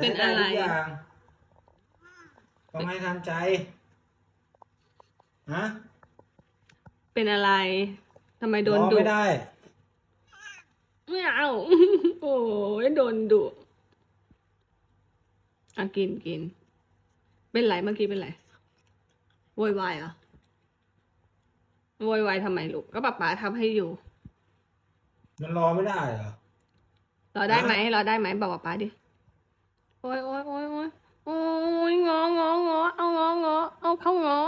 เป็นให้ด้อะไร ทุกอย่างต้องให้ทันใจฮะเป็นอะไรทำไมโดนรอดุไม่ได้ ไม่เอา โอ้ยโดนดุอะกินกิน เป็นไรเมื่อกี้เป็นไรโวยวายเหรอโวยวายทำไมลูกก็ป๊าป๋าทำให้อยู่ มันรอไม่ได้เหรอรอได้ฮะไหมรอได้ไหมบอกป๊าป๋าดิ โอ้ยโอ้ยโอ้ยโอ้ยโอ้ยงององอเอางองอเอาเข้างอ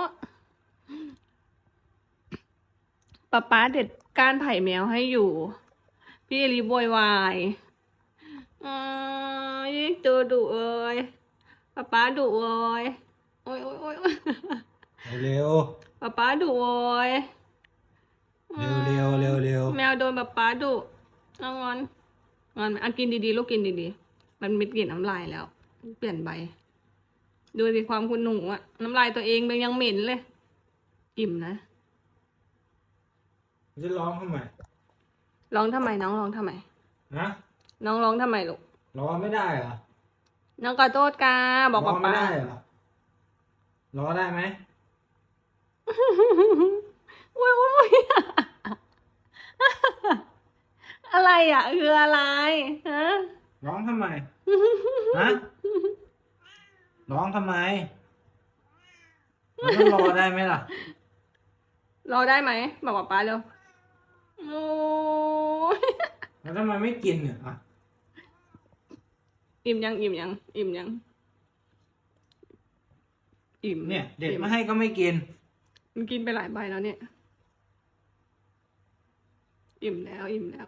ป๊าป๊าเด็ดก้านไผ่แมวให้อยู่ พี่รีบโวยวายอืมยิ่งตัวดุเอ้ยป๊าป๊าดุเอ้ยโอ้ยโอ้ยโอ้ยโอ้ยเร็วป๊าป๊าดุเอ้ยเร็วเร็วเร็วเร็วแมวโดนป๊าป๊าดุเอางอนงอนไหมอะกินดีๆลูกกินดีๆ มันมีกลิ่นน้ำลายแล้ว เปลี่ยนไปดูสิความคุณหนูอะน้ำลายตัวเองเป็นยังเหม็นเลย อิ่มนะจะร้องทำไมร้องทำไมน้องร้องทำไมนะน้องร้องทำไมลูกรอไม่ได้เหรอน้องขอโทษกาบอกรอป๊าไม่ป๊าได้เหรอรอได้ไหมโอ้ยโอ้ยอะไรอะ คืออะไรฮะ ร้องทำไม ฮะ ร้องทำไม มันต้องรอได้ไหมล่ะ รอได้ไหมบอกป๊าป๊าเร็วโอ้ยแล้วทำไมไม่กินเนี่ยอะอิ่มยังอิ่มยังอิ่มยัง อิ่มเนี่ย เด็ดอิ่มาให้ก็ไม่กิน มันกินไปหลายใบแล้วเนี่ย อิ่มแล้ว อิ่มแล้ว